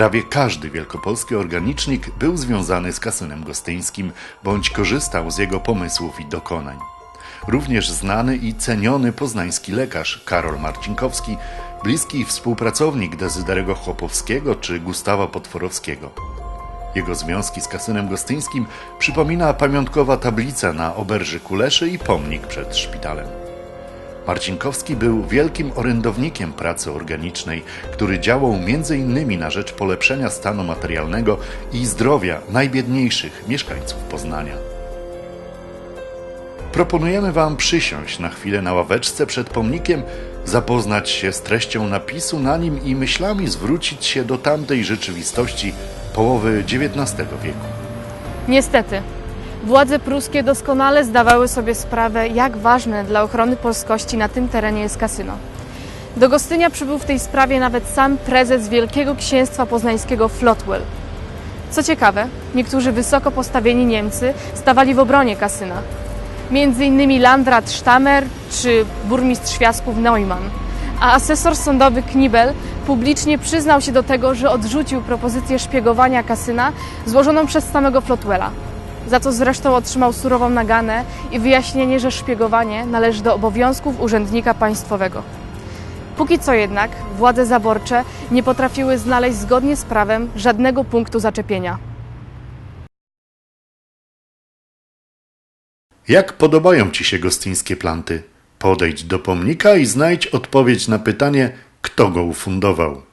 Prawie każdy wielkopolski organicznik był związany z kasynem gostyńskim bądź korzystał z jego pomysłów i dokonań. Również znany i ceniony poznański lekarz Karol Marcinkowski, bliski współpracownik Dezyderego Chłopowskiego czy Gustawa Potworowskiego. Jego związki z kasynem gostyńskim przypomina pamiątkowa tablica na oberży Kuleszy i pomnik przed szpitalem. Marcinkowski był wielkim orędownikiem pracy organicznej, który działał m.in. na rzecz polepszenia stanu materialnego i zdrowia najbiedniejszych mieszkańców Poznania. Proponujemy Wam przysiąść na chwilę na ławeczce przed pomnikiem, zapoznać się z treścią napisu na nim i myślami zwrócić się do tamtej rzeczywistości połowy XIX wieku. Niestety, władze pruskie doskonale zdawały sobie sprawę, jak ważne dla ochrony polskości na tym terenie jest kasyno. Do Gostynia przybył w tej sprawie nawet sam prezes Wielkiego Księstwa Poznańskiego Flotwell. Co ciekawe, niektórzy wysoko postawieni Niemcy stawali w obronie kasyna. Między innymi Landrat Stammer czy burmistrz Świasków Neumann. A asesor sądowy Knibel publicznie przyznał się do tego, że odrzucił propozycję szpiegowania kasyna złożoną przez samego Flotwella. Za co zresztą otrzymał surową naganę i wyjaśnienie, że szpiegowanie należy do obowiązków urzędnika państwowego. Póki co jednak władze zaborcze nie potrafiły znaleźć zgodnie z prawem żadnego punktu zaczepienia. Jak podobają Ci się gostyńskie planty? Podejdź do pomnika i znajdź odpowiedź na pytanie, kto go ufundował.